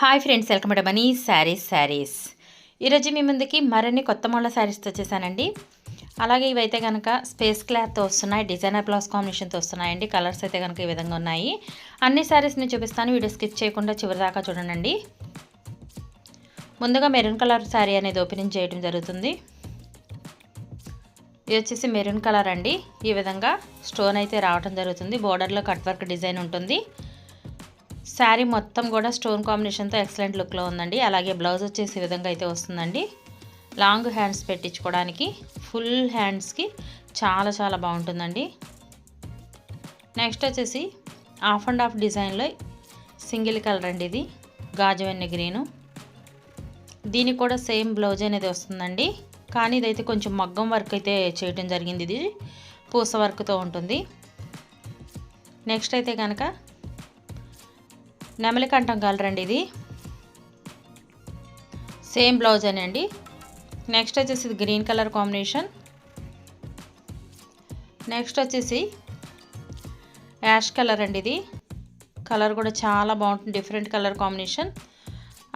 Hi friends welcome to money saris saris ఈరోజు మీ ముందుకి మరిన్ని కొత్త మోడల శారీస్తో వచ్చేసానండి. అలాగే ఇవైతే కనుక స్పేస్ క్లాత్తో వస్తున్నాయి డిజైనర్ బ్లౌజ్ కాంబినేషన్తో వస్తున్నాయండి. కలర్స్ అయితే కనుక ఈ విధంగా ఉన్నాయి. అన్ని శారీస్ని చూపిస్తాను వీడియో స్కిప్ చేయకుండా చివరి దాకా చూడండి. ముందుగా మెరూన్ కలర్ శారీ అనేది ఓపెనింగ్ చేయడం జరుగుతుంది. ఇది వచ్చేసి మెరూన్ కలర్ అండి. ఈ విధంగా స్టోన్ అయితే రావడం జరుగుతుంది. బోర్డర్లో కట్ వర్క్ డిజైన్ ఉంటుంది. శారీ మొత్తం కూడా స్టోన్ కాంబినేషన్తో ఎక్సలెంట్ లుక్లో ఉందండి. అలాగే బ్లౌజ్ వచ్చేసి ఈ విధంగా అయితే వస్తుందండి. లాంగ్ హ్యాండ్స్ పెట్టించుకోవడానికి ఫుల్ హ్యాండ్స్కి చాలా చాలా బాగుంటుందండి. నెక్స్ట్ వచ్చేసి హాఫ్ అండ్ హాఫ్ డిజైన్లో సింగిల్ కలర్ అండి ఇది గాజువెన్నె గ్రీను. దీనికి కూడా సేమ్ బ్లౌజ్ అనేది వస్తుందండి. కానీ ఇదైతే కొంచెం మగ్గం వర్క్ అయితే చేయటం జరిగింది ఇది పూస వర్క్తో ఉంటుంది. నెక్స్ట్ అయితే కనుక నెమలికంఠం కలర్ అండి ఇది. సేమ్ బ్లౌజ్ అని అండి. నెక్స్ట్ వచ్చేసి ఇది గ్రీన్ కలర్ కాంబినేషన్ నెక్స్ట్ వచ్చేసి యాష్ కలర్ అండి ఇది. కలర్ కూడా చాలా బాగుంటుంది డిఫరెంట్ కలర్ కాంబినేషన్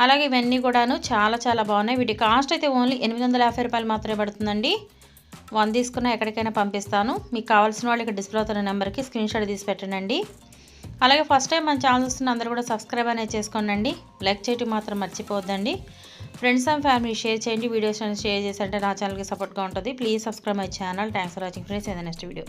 అలాగే ఇవన్నీ కూడాను చాలా చాలా బాగున్నాయి. వీటి కాస్ట్ అయితే ఓన్లీ ఎనిమిది వందల యాభై రూపాయలు మాత్రమే పడుతుందండి. వన్ తీసుకున్న ఎక్కడికైనా పంపిస్తాను. మీకు కావాల్సిన వాళ్ళు ఇక్కడ డిస్ప్లే అవుతున్న నెంబర్కి స్క్రీన్ షాట్ తీసి పెట్టండి అలాగే ఫస్ట్ టైం మన ఛానల్ చూస్తున్న అందరూ కూడా సబ్స్క్రైబ్ అనేది చేసుకోండి లైక్ చేయటం మాత్రం మర్చిపోవద్దండి. ఫ్రెండ్స్ అండ్ ఫ్యామిలీ షేర్ చేయండి. వీడియోస్ షేర్ చేసి అంటే నా ఛానల్కి సపోర్ట్గా ఉంటుంది. Please subscribe my channel thanks for watching friends ఏదైనా నెక్స్ట్ వీడియో